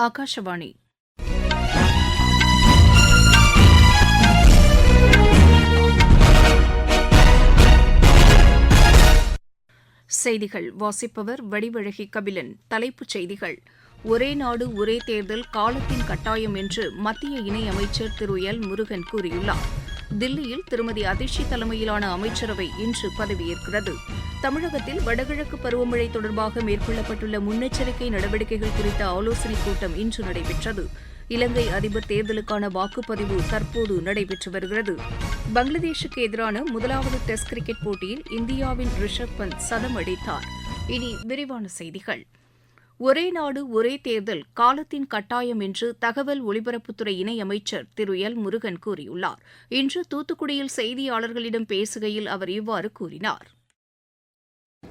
ஆகாஷவாணி செய்திகள். வாசிப்பவர் வடிவழகி கபிலன். தலைப்புச் செய்திகள். ஒரே நாடு ஒரே தேர்தல் காலத்தின் கட்டாயம் என்று மத்திய இணையமைச்சர் திரு எல் முருகன் கூறியுள்ளார். தில்லியில் திருமதி அதிஷி தலைமையிலான அமைச்சரவை இன்று பதவியேற்கிறது. தமிழகத்தில் வடகிழக்கு பருவமழை தொடர்பாக மேற்கொள்ளப்பட்டுள்ள முன்னெச்சரிக்கை நடவடிக்கைகள் குறித்த ஆலோசனைக் கூட்டம் இன்று நடைபெற்றது. இலங்கை அதிபர் தேர்தலுக்கான வாக்குப்பதிவு தற்போது நடைபெற்று வருகிறது. பங்களாதேஷுக்கு எதிரான முதலாவது டெஸ்ட் கிரிக்கெட் போட்டியில் இந்தியாவின் ரிஷப் பந்த் சதம் அடித்தார். இனி விரிவான செய்திகள். ஒரே நாடு ஒரே தேர்தல் காலத்தின் கட்டாயம் என்று தகவல் ஒலிபரப்புத்துறை இணையமைச்சர் திரு. எல். முருகன் கூறியுள்ளார். இன்று தூத்துக்குடியில் செய்தியாளர்களிடம் பேசுகையில் அவர் இவ்வாறு கூறினார்.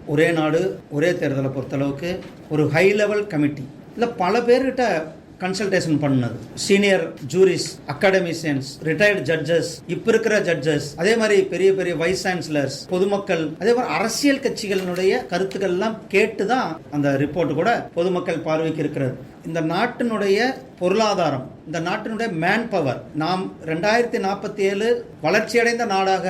ஒரே நாடு ஒரே தேர்தலை பொறுத்தளவுக்கு ஒரு ஹை லெவல் கமிட்டி இல்லை பல பேர்கிட்ட கன்சல்டேஷன் பண்ணது senior jurists academicians retired judges இப்போ இருக்கிற ஜட்ஜஸ் அதே மாதிரி பெரிய பெரிய வைஸ் சான்சலர்ஸ் பொதுமக்கள் அதே மாதிரி அரசியல் கட்சிகளினுடைய கருத்துக்கள் எல்லாம் கேட்டு தான் அந்த ரிப்போர்ட் கூட பொதுமக்கள் பார்வைக்கு இருக்கிறது. இந்த நாட்டினுடைய பொருளாதாரம் இந்த நாட்டினுடைய மேன் பவர் நாம் ரெண்டாயிரத்தி நாற்பத்தி ஏழு வளர்ச்சியடைந்த நாடாக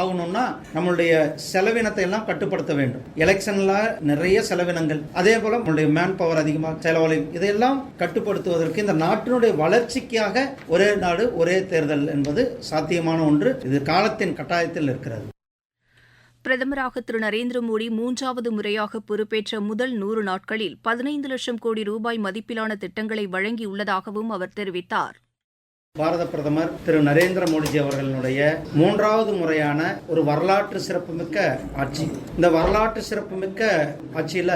ஆகணும்னா நம்மளுடைய செலவினத்தை எல்லாம் கட்டுப்படுத்த வேண்டும். எலெக்ஷன்ல நிறைய செலவினங்கள் அதே போல நம்மளுடைய மேன் பவர் அதிகமாக செலவழியும் இதையெல்லாம் கட்டுப்படுத்துவதற்கு இந்த நாட்டினுடைய வளர்ச்சிக்காக ஒரே நாடு ஒரே தேர்தல் என்பது சாத்தியமான ஒன்று. இது காலத்தின் கட்டாயத்தில் இருக்கிறது. பிரதமராக திரு நரேந்திர மோடி மூன்றாவது முறையாக பொறுப்பேற்ற முதல் நூறு நாட்களில் பதினைந்து லட்சம் கோடி ரூபாய் மதிப்பிலான திட்டங்களை வழங்கியுள்ளதாகவும் அவர் தெரிவித்தார். பாரத பிரதமர் திரு நரேந்திர மோடிஜி அவர்களுடைய மூன்றாவது முறையான ஒரு வரலாற்று சிறப்புமிக்க ஆட்சி. இந்த வரலாற்று சிறப்புமிக்க ஆட்சியில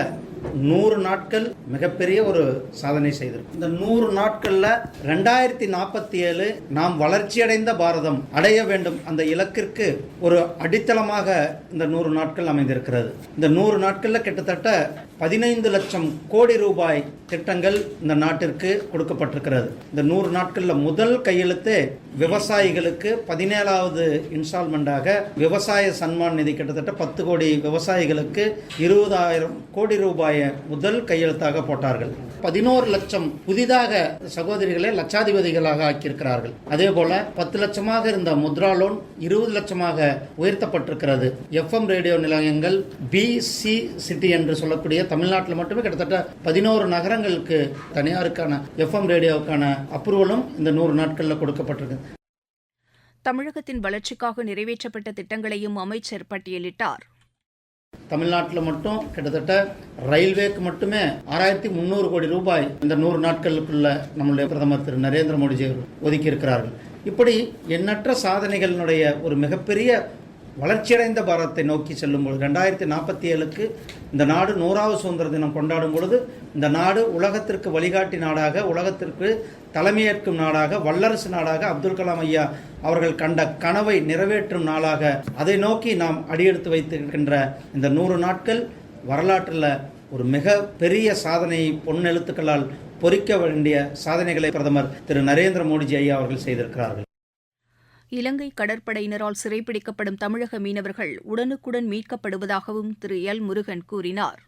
நூறு நாட்கள் மிகப்பெரிய ஒரு சாதனை செய்திருக்கும் இந்த நூறு நாட்கள்ல ரெண்டாயிரத்தி நாற்பத்தி ஏழு நாம் வளர்ச்சியடைந்த பாரதம் அடைய வேண்டும் அந்த இலக்கிற்கு ஒரு அடித்தளமாக இந்த நூறு நாட்கள் அமைந்திருக்கிறது. இந்த நூறு நாட்கள்ல கிட்டத்தட்ட பதினைந்து லட்சம் கோடி ரூபாய் திட்டங்கள் இந்த நாட்டிற்கு கொடுக்கப்பட்டிருக்கிறது. இந்த நூறு நாட்களில் முதல் கையெழுத்து விவசாயிகளுக்கு பதினேழாவது இன்ஸ்டால்மெண்டாக விவசாய சன்மான் நிதி கிட்டத்தட்ட பத்து கோடி விவசாயிகளுக்கு இருபதாயிரம் கோடி ரூபாய் முதல் கையெழுத்தாக போட்டார்கள். பதினோரு லட்சம் புதிதாக சகோதரிகளை லட்சாதிபதிகளாக ஆக்கியிருக்கிறார்கள். அதே போல பத்து லட்சமாக இருந்த முத்ரா லோன் இருபது லட்சமாக உயர்த்தப்பட்டிருக்கிறது. எஃப்எம் ரேடியோ நிலையங்கள் பிசி சிட்டி என்று சொல்லக்கூடிய தமிழ்நாட்டில் மட்டுமே கிட்டத்தட்ட பதினோரு நகரங்களுக்கு தனியாருக்கான எஃப்எம் ரேடியோவுக்கான அப்ரூவலும் இந்த நூறு நாட்களில் கொடுக்கப்பட்டிருக்கு. தமிழகத்தின் வளர்ச்சிக்காக நிறைவேற்றப்பட்ட திட்டங்களையும் அமைச்சர் பட்டியலிட்டார். தமிழ்நாட்டில் மட்டும் கிட்டத்தட்ட ரயில்வேக்கு மட்டுமே ஆறாயிரத்தி முந்நூறு கோடி ரூபாய் இந்த நூறு நாட்களுக்குள்ள நம்முடைய பிரதமர் திரு நரேந்திர மோடிஜி அவர்கள் ஒதுக்கி இருக்கிறார்கள் இப்படி எண்ணற்ற சாதனைகளினுடைய ஒரு மிகப்பெரிய வளர்ச்சியடைந்த பாரதத்தை நோக்கி செல்லும் பொழுது ரெண்டாயிரத்தி நாற்பத்தி ஏழுக்கு இந்த நாடு நூறாவது சுதந்திர தினம் கொண்டாடும் பொழுது இந்த நாடு உலகத்திற்கு வழிகாட்டி நாடாக உலகத்திற்கு தலைமையேற்கும் நாடாக வல்லரசு நாடாக அப்துல் கலாம் ஐயா அவர்கள் கண்ட கனவை நிறைவேற்றும் நாளாக அதை நோக்கி நாம் அடியெடுத்து வைத்திருக்கின்ற இந்த நூறு நாட்கள் வரலாற்றில் ஒரு மிக பெரிய சாதனையை பொன்னெழுத்துக்களால் பொறிக்க வேண்டிய சாதனைகளை பிரதமர் திரு நரேந்திர மோடிஜி ஐயா அவர்கள் செய்திருக்கிறார்கள். இலங்கை கடற்படையினரால் சிறைப்பிடிக்கப்படும் தமிழக மீனவர்கள் உடனுக்குடன் மீட்கப்படுவதாகவும் திரு. எல். முருகன் கூறினார்.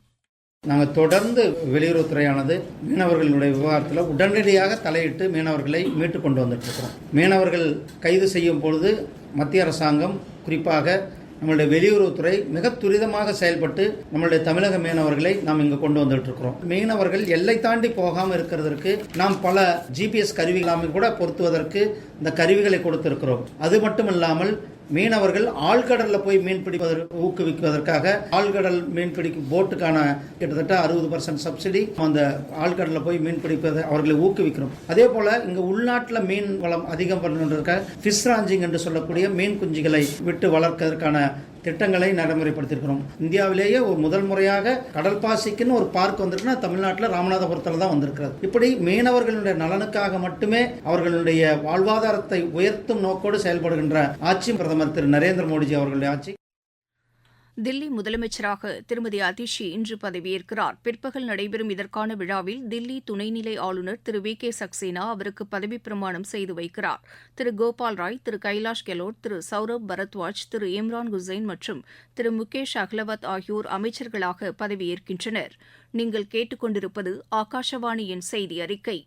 நாங்கள் தொடர்ந்து வெளியுறவுத்துறையானது மீனவர்களுடைய விவகாரத்தில் உடனடியாக தலையிட்டு மீனவர்களை மீட்டு கொண்டு வந்துட்டு இருக்கிறோம். மீனவர்கள் கைது செய்யும் பொழுது மத்திய அரசாங்கம் குறிப்பாக நம்மளுடைய வெளியுறவுத்துறை மிக துரிதமாக செயல்பட்டு நம்மளுடைய தமிழக மீனவர்களை நாம் இங்கு கொண்டு வந்துட்டு இருக்கிறோம் மீனவர்கள் எல்லை தாண்டி போகாமல் இருக்கிறதற்கு நாம் பல ஜிபிஎஸ் கருவிகளாமே கூட பொருத்துவதற்கு இந்த கருவிகளை கொடுத்திருக்கிறோம். அது மட்டும் இல்லாமல் மீனவர்கள் ஆழ்கடலில் போய் மீன் பிடிப்பதற்கு ஊக்குவிப்பதற்காக ஆழ்கடல் மீன் பிடிக்கும் போட்டுக்கான கிட்டத்தட்ட அறுபது பர்சன்ட் சப்சிடி அந்த ஆழ்கடலில் போய் மீன் பிடிப்பதை அவர்களை ஊக்குவிக்கிறோம். அதே போல இங்கே உள்நாட்டில் மீன் வளம் அதிகம் பண்ணுறதுக்காக ஃபிஷ் ராஞ்சிங் என்று சொல்லக்கூடிய மீன் குஞ்சுகளை விட்டு வளர்ப்பதற்கான திட்டங்களை நடைமுறைப்படுத்தியிருக்கிறோம். இந்தியாவிலேயே ஒரு முதல் முறையாக கடல் பாசிக்குன்னு ஒரு பார்க் வந்திருக்குன்னா தமிழ்நாட்டில் ராமநாதபுரத்தில் தான் வந்திருக்கிறது. இப்படி மீனவர்களுடைய நலனுக்காக மட்டுமே அவர்களுடைய வாழ்வாதாரத்தை உயர்த்தும் நோக்கோடு செயல்படுகின்ற ஆட்சி பிரதமர் திரு நரேந்திர மோடிஜி அவர்களுடைய ஆட்சி. தில்லி முதலமைச்சராக திருமதி அதிஷி இன்று பதவியேற்கிறார். பிற்பகல் நடைபெறும் இதற்கான விழாவில் தில்லி துணைநிலை ஆளுநர் திரு வி கே சக்சேனா அவருக்கு பதவிப் பிரமாணம் செய்து வைக்கிறார். திரு கோபால் ராய் திரு கைலாஷ் கெலோட் திரு சௌரப் பரத்வாஜ் திரு இம்ரான் குசைன் மற்றும் திரு முகேஷ் அஹ்லவத் ஆகியோர் அமைச்சர்களாக பதவியேற்கின்றனர். நீங்கள் கேட்டுக்கொண்டிருப்பது ஆகாஷவாணியின் செய்தி அறிக்கை.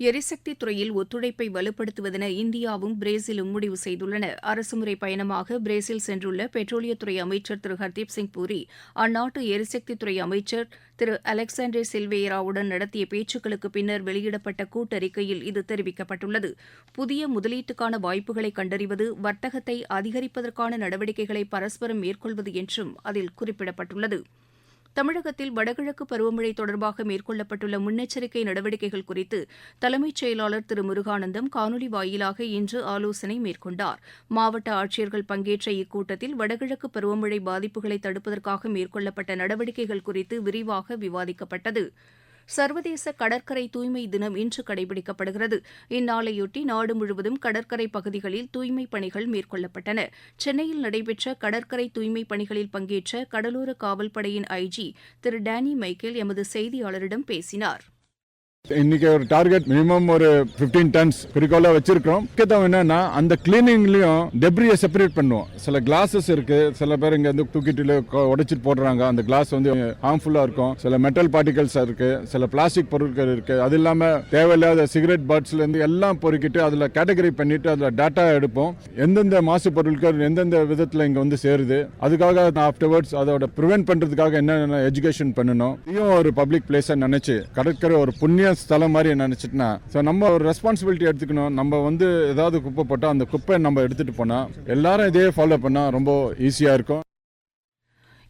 எரிசக்தி துறையில் ஒத்துழைப்பை வலுப்படுத்துவதென இந்தியாவும் பிரேசிலும் முடிவு செய்துள்ளன. அரசுமுறை பயணமாக பிரேசில் சென்றுள்ள பெட்ரோலியத்துறை அமைச்சர் திரு ஹர்தீப் சிங் பூரி அந்நாட்டு எரிசக்தித்துறை அமைச்சர் திரு அலெக்சாண்டர் சில்வேராவுடன் நடத்திய பேச்சுக்களுக்கு பின்னர் வெளியிடப்பட்ட கூட்டறிக்கையில் இது தெரிவிக்கப்பட்டுள்ளது. புதிய முதலீட்டுக்கான வாய்ப்புகளை கண்டறிவது வர்த்தகத்தை அதிகரிப்பதற்கான நடவடிக்கைகளை பரஸ்பரம் மேற்கொள்வது என்றும் அதில் குறிப்பிடப்பட்டுள்ளது. தமிழகத்தில் வடகிழக்கு பருவமழை தொடர்பாக மேற்கொள்ளப்பட்டுள்ள முன்னெச்சரிக்கை நடவடிக்கைகள் குறித்து தலைமைச் செயலாளர் திரு முருகானந்தம் காணொலி வாயிலாக இன்று ஆலோசனை மேற்கொண்டார். மாவட்ட ஆட்சியர்கள் பங்கேற்ற இக்கூட்டத்தில் வடகிழக்கு பருவமழை பாதிப்புகளை தடுப்பதற்காக மேற்கொள்ளப்பட்ட நடவடிக்கைகள் குறித்து விரிவாக விவாதிக்கப்பட்டது. சர்வதேச கடற்கரை தூய்மை தினம் இன்று கடைபிடிக்கப்படுகிறது. இந்நாளையொட்டி நாடு முழுவதும் கடற்கரை பகுதிகளில் தூய்மைப் பணிகள் மேற்கொள்ளப்பட்டன. சென்னையில் நடைபெற்ற கடற்கரை தூய்மைப் பணிகளில் பங்கேற்ற கடலோர காவல்படையின் ஐஜி திரு டேனி மைக்கேல் எமது செய்தியாளரிடம் பேசினார். இன்னைக்கு ஒரு டார்கெட் மினிமம் ஒரு 15 டன்ஸ் குறிக்கோளா வச்சிருக்கோம் முக்கியத்துவம் என்னன்னா அந்த கிளீனிங்லயும் டெப்ரியை செப்பரேட் பண்ணுவோம். சில கிளாஸஸ் இருக்கு. சில பேர் இங்க வந்து தூக்கிட்டு உடைச்சிட்டு போடுறாங்க. அந்த கிளாஸ் வந்து ஹார்ம்ஃபுல்லா இருக்கும். சில மெட்டல் பார்ட்டிகல்ஸ் இருக்கு. சில பிளாஸ்டிக் பொருட்கள் இருக்கு. அது இல்லாம தேவையில்லாத சிகரெட் பாட்ஸ்ல இருந்து எல்லாம் பொறுக்கிட்டு அதுல கேட்டகரி பண்ணிட்டு அதுல டேட்டா எடுப்போம். எந்தெந்த மாசு பொருட்கள் எந்தெந்த விதத்துல இங்க வந்து சேருது. அதுக்காக ஆஃப்டர்வர்ட்ஸ் அதோட ப்ரிவென்ட் பண்றதுக்காக என்னென்ன எஜுகேஷன் பண்ணணும். இதையும் ஒரு பப்ளிக் பிளேஸா நினைச்சு கடற்கரை ஒரு புண்ணிய ஸ்தலம் மாதிரி நினைச்சிட்டுனா ஸோ நம்ம ஒரு ரெஸ்பான்சிபிலிட்டி எடுத்துக்கணும். நம்ம வந்து ஏதாவது குப்பை போட்டால் அந்த குப்பை நம்ம எடுத்துட்டு போனா எல்லாரும் இதே ஃபாலோ பண்ணா ரொம்ப ஈஸியா இருக்கும்.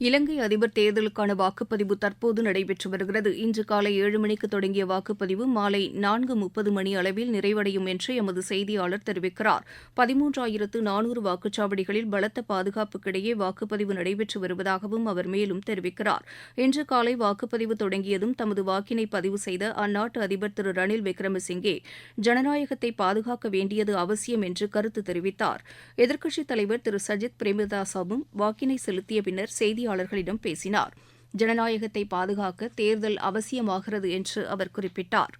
இலங்கை அதிபர் தேர்தலுக்கான வாக்குப்பதிவு தற்போது நடைபெற்று வருகிறது. இன்று காலை ஏழு மணிக்கு தொடங்கிய வாக்குப்பதிவு மாலை நான்கு முப்பது மணி அளவில் நிறைவடையும் என்று எமது செய்தியாளர் தெரிவிக்கிறார். பதிமூன்றாயிரத்து நானூறு வாக்குச்சாவடிகளில் பலத்த பாதுகாப்புக்கிடையே வாக்குப்பதிவு நடைபெற்று வருவதாகவும் அவர் மேலும் தெரிவிக்கிறார். இன்று காலை வாக்குப்பதிவு தொடங்கியதும் தமது வாக்கினை பதிவு செய்த அந்நாட்டு அதிபர் திரு ரணில் விக்ரமசிங்கே ஜனநாயகத்தை பாதுகாக்க வேண்டியது அவசியம் என்று கருத்து தெரிவித்தார். எதிர்க்கட்சித் தலைவர் திரு சஜித் பிரேமதாசாவும் வாக்கினை செலுத்திய பின்னர் செய்தியாளர்களிடம் பேசினார். ஜனநாயகத்தை பாதுகாக்க தேர்தல் அவசியமாகிறது என்று அவர் குறிப்பிட்டார்.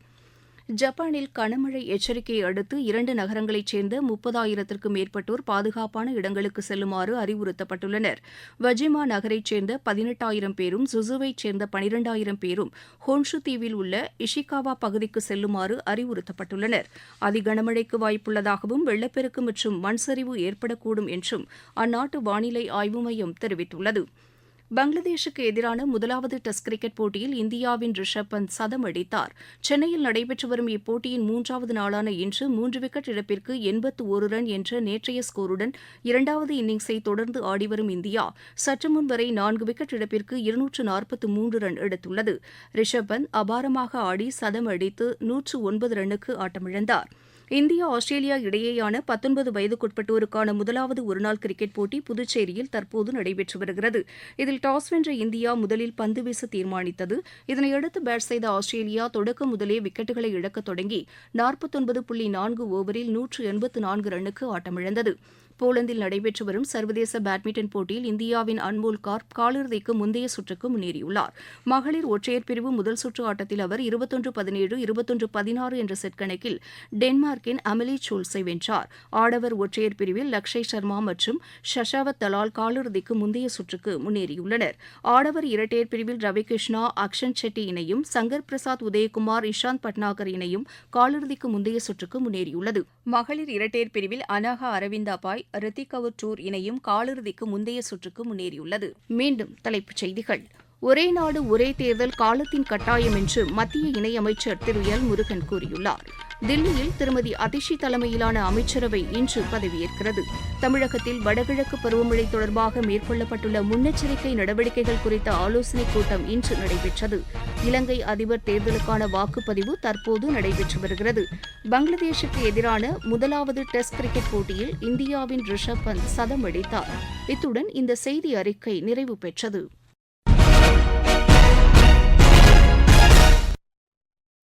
ஜப்பானில் கனமழை எச்சரிக்கையை அடுத்து இரண்டு நகரங்களைச் சேர்ந்த முப்பதாயிரத்திற்கும் மேற்பட்டோர் பாதுகாப்பான இடங்களுக்கு செல்லுமாறு அறிவுறுத்தப்பட்டுள்ளனர். வஜிமா நகரைச் சேர்ந்த பதினெட்டாயிரம் பேரும் சுசுவைச் சேர்ந்த பனிரெண்டாயிரம் பேரும் ஹோன்ஷு தீவில் உள்ள இஷிகாவா பகுதிக்கு செல்லுமாறு அறிவுறுத்தப்பட்டுள்ளனர். அதிகனமழைக்கு வாய்ப்புள்ளதாகவும் வெள்ளப்பெருக்கு மற்றும் மண்சரிவு ஏற்படக்கூடும் என்றும் அந்நாட்டு வானிலை ஆய்வு மையம் தெரிவித்துள்ளது. பங்களாதேஷூக்கு எதிரான முதலாவது டெஸ்ட் கிரிக்கெட் போட்டியில் இந்தியாவின் ரிஷப் பந்த் சதம் அடித்தார். சென்னையில் நடைபெற்று வரும் இப்போட்டியின் மூன்றாவது நாளான இன்று மூன்று விக்கெட் இழப்பிற்கு எண்பத்து ஒரு ரன் என்ற நேற்றைய ஸ்கோருடன் இரண்டாவது இன்னிங்ஸை தொடர்ந்து ஆடிவரும் இந்தியா சற்று முன் வரை நான்கு விக்கெட் இழப்பிற்கு இருநூற்று நாற்பத்து மூன்று ரன் எடுத்துள்ளது. ரிஷப் பந்த் அபாரமாக ஆடி சதம் அடித்து நூற்று ஒன்பது ரன்னுக்கு ஆட்டமிழந்தார். இந்தியா ஆஸ்திரேலியா இடையேயான பத்தொன்பது வயதுக்குட்பட்டோருக்கான முதலாவது ஒருநாள் கிரிக்கெட் போட்டி புதுச்சேரியில் தற்போது நடைபெற்று வருகிறது. இதில் டாஸ் வென்ற இந்தியா முதலில் பந்து வீச தீர்மானித்தது. இதனையடுத்து பேட் செய்த ஆஸ்திரேலியா தொடக்க முதலே விக்கெட்டுகளை இழக்க தொடங்கி நாற்பத்தொன்பது புள்ளி நான்கு ஓவரில் நூற்று எண்பத்து நான்கு ரன்னுக்கு ஆட்டமிழந்தது. போலந்தில் நடைபெற்று வரும் சர்வதேச பேட்மிண்டன் போட்டியில் இந்தியாவின் அன்மோல் கார்ப் காலிறுதிக்கு முந்தைய சுற்றுக்கு முன்னேறியுள்ளார். மகளிர் ஒற்றையர் பிரிவு முதல் சுற்று ஆட்டத்தில் அவர் இருபத்தொன்று பதினேழு இருபத்தொன்று பதினாறு என்ற செட் கணக்கில் டென்மார்க்கின் அமலி சோல்ஸை வென்றார். ஆடவர் ஒற்றையர் பிரிவில் லக்ஷய் சர்மா மற்றும் ஷஷாவத் தலால் காலிறுதிக்கு முந்தைய சுற்றுக்கு முன்னேறியுள்ளனர். ஆடவர் இரட்டையர் பிரிவில் ரவிகிருஷ்ணா அக்ஷன் செட்டி இணையும் சங்கர் பிரசாத் உதயகுமார் இஷாந்த் பட்னாகர் இணையும் காலிறுதிக்கு முந்தைய சுற்றுக்கு முன்னேறியுள்ளது. மகளிர் இரட்டையர் பிரிவில் அனகா அரவிந்தா பாய் ரித்திக் டூர் இணையும் காலிறுதிக்கு முந்தைய சுற்றுக்கு முன்னேறியுள்ளது. மீண்டும் தலைப்புச் செய்திகள். ஒரே நாடு ஒரே தேர்தல் காலத்தின் கட்டாயம் என்று மத்திய இணையமைச்சர் திரு. எல். முருகன் கூறியுள்ளார். தில்லியில் திருமதி அதிஷி தலைமையிலான அமைச்சரவை இன்று பதவியேற்கிறது. தமிழகத்தில் வடகிழக்கு பருவமழை தொடர்பாக மேற்கொள்ளப்பட்டுள்ள முன்னெச்சரிக்கை நடவடிக்கைகள் குறித்த ஆலோசனைக் கூட்டம் இன்று நடைபெற்றது. இலங்கை அதிபர் தேர்தலுக்கான வாக்குப்பதிவு தற்போது நடைபெற்று வருகிறது. பங்களாதேஷுக்கு எதிரான முதலாவது டெஸ்ட் கிரிக்கெட் போட்டியில் இந்தியாவின் ரிஷப் பந்த் சதம் அடித்தார். இத்துடன் இந்த செய்தி அறிக்கை நிறைவு பெற்றது.